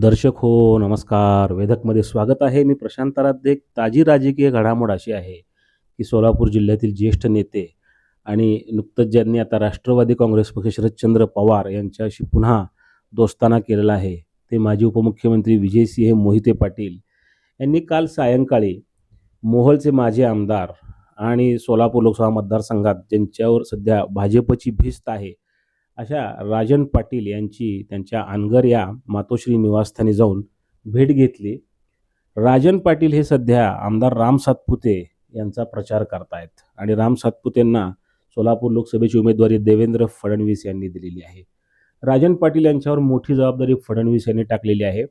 दर्शक हो नमस्कार. वेदकमध्ये स्वागत आहे. मी प्रशांत आराध्य. एक ताजी राजकीय घडामोड अशी आहे की सोलापूर जिल्ह्यातील ज्येष्ठ नेते आणि नुकतंच ज्यांनी आता राष्ट्रवादी काँग्रेस पक्ष शरदचंद्र पवार यांच्याशी पुन्हा दोस्ताना केलेला आहे. ते माजी उपमुख्यमंत्री विजयसिंह मोहिते पाटील यांनी काल सायंकाळी मोहलचे माजी आमदार आणि सोलापूर लोकसभा मतदारसंघात ज्यांच्यावर सध्या भाजपची भिस्त आहे अशा राजन पाटील यांची त्यांच्या अनगर या मातोश्री निवासस्थानी जाऊन भेट घेतली. राजन पाटील हे सध्या आमदार राम सातपुते यांचा प्रचार करतायत आणि राम सातपुतेंना सोलापूर लोकसभेची उमेदवारी देवेंद्र फडणवीस यांनी दिलेली आहे. राजन पाटील यांच्यावर मोठी जबाबदारी फडणवीस यांनी टाकलेली आहे.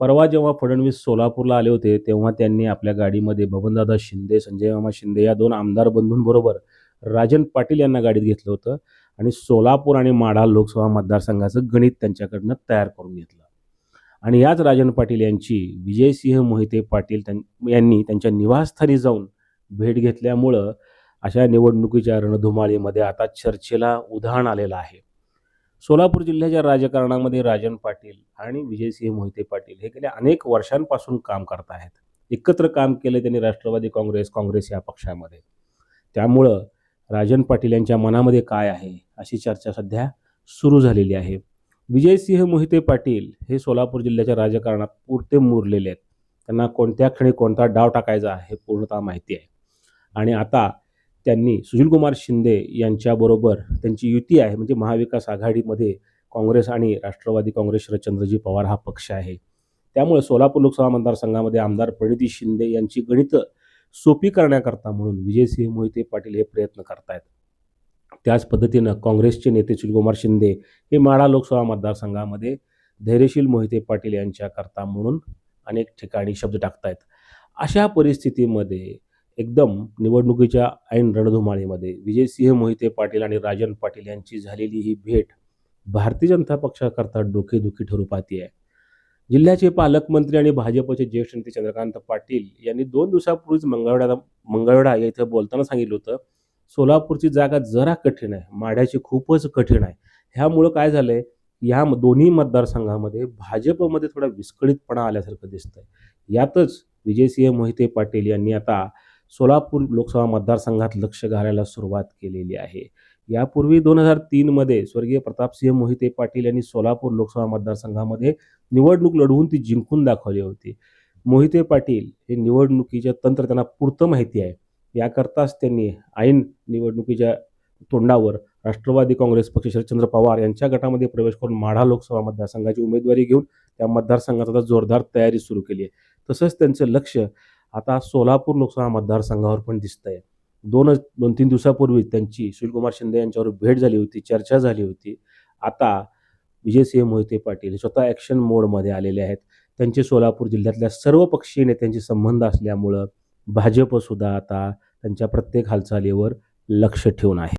परवा जेव्हा फडणवीस सोलापूरला आले होते तेव्हा त्यांनी आपल्या गाडीमध्ये बबनदादा शिंदे संजय मामा शिंदे या दोन आमदार बंधूंबरोबर राजन पाटील यांना गाडीत घेतलं होतं. आणि सोलापूर आणि माढा लोकसभा मतदारसंघाचं गणित त्यांच्याकडनं तयार करून घेतलं. आणि याच राजन पाटील यांची विजयसिंह मोहिते पाटील त्यां यांनी त्यांच्या निवासस्थानी जाऊन भेट घेतल्यामुळं अशा निवडणुकीच्या रणधुमाळीमध्ये आता चर्चेला उधाण आलेलं आहे. सोलापूर जिल्ह्याच्या राजकारणामध्ये राजन पाटील आणि विजयसिंह मोहिते पाटील हे गेल्या अनेक वर्षांपासून काम करत आहेत. एकत्र काम केलं त्यांनी राष्ट्रवादी काँग्रेस काँग्रेस या पक्षामध्ये. त्यामुळं राजन पाटील यांच्या मनामध्ये काय आहे अशी चर्चा सध्या सुरू झालेली आहे. विजयसिंह मोहिते पाटील हे सोलापूर जिल्ह्याच्या राजकारणात पुरते मुरलेले आहेत. त्यांना कोणत्या क्षणी कोणता डाव टाकायचा हे पूर्णतः माहिती आहे. आणि आता त्यांनी सुशीलकुमार शिंदे यांच्याबरोबर त्यांची युती आहे म्हणजे महाविकास आघाडीमध्ये काँग्रेस आणि राष्ट्रवादी काँग्रेस शरदचंद्रजी पवार हा पक्ष आहे. त्यामुळे सोलापूर लोकसभा मतदारसंघामध्ये आमदार प्रणिती शिंदे यांची गणितं सोपी करण्याकरता म्हणून विजयसिंह मोहिते पाटील हे प्रयत्न करतायत. त्याच पद्धतीनं काँग्रेसचे नेते सुशीलकुमार शिंदे हे माढा लोकसभा मतदारसंघामध्ये धैर्यशील मोहिते पाटील यांच्याकरता म्हणून अनेक ठिकाणी शब्द टाकतायत. अशा परिस्थितीमध्ये एकदम निवडणुकीच्या ऐन रणधुमाळीमध्ये विजयसिंह मोहिते पाटील आणि राजन पाटील यांची झालेली ही भेट भारतीय जनता पक्षाकरता डोकेदुखी ठरू पाहती आहे जिल्ह्याचे पालकमंत्री आणि भाजपचे ज्येष्ठ नेते चंद्रकांत पाटील यांनी दोन दिवसापूर्वीच मंगळवेढा मंगळवेढा या इथं बोलताना सांगितलं होतं सोलापूरची जागा जरा कठीण आहे माढ्याची खूपच कठीण आहे. ह्यामुळं काय झालंय या म- दोन्ही मतदारसंघामध्ये भाजपमध्ये थोडा विस्कळीतपणा आल्यासारखं दिसतंय. यातच विजयसिंह मोहिते पाटील यांनी आता सोलापूर लोकसभा मतदारसंघात लक्ष घालायला सुरुवात केलेली आहे. यापूर्वी दोन हजार तीनमध्ये स्वर्गीय प्रतापसिंह मोहिते पाटील यांनी सोलापूर लोकसभा मतदारसंघामध्ये निवडणूक लढवून ती जिंकून दाखवली होती. मोहिते पाटील हे निवडणुकीच्या तंत्र त्यांना पुरतं माहिती आहे. याकरताच त्यांनी ऐन निवडणुकीच्या तोंडावर राष्ट्रवादी काँग्रेस पक्ष शरदचंद्र पवार यांच्या गटामध्ये प्रवेश करून माढा लोकसभा मतदारसंघाची उमेदवारी घेऊन त्या मतदारसंघात आता जोरदार तयारी सुरू केली आहे. तसंच त्यांचं लक्ष आता सोलापूर लोकसभा मतदारसंघावर पण दिसतंय. दोनच दोन तीन दिवसापूर्वी त्यांची सुशीलकुमार शिंदे यांच्यावर भेट झाली होती चर्चा झाली होती. आता विजयसिंह मोहिते पाटील स्वतः ॲक्शन मोडमध्ये आलेले आहेत. त्यांचे सोलापूर जिल्ह्यातल्या सर्व पक्षीय नेत्यांचे संबंध असल्यामुळं भाजपसुद्धा आता त्यांच्या प्रत्येक हालचालीवर लक्ष ठेवून आहे.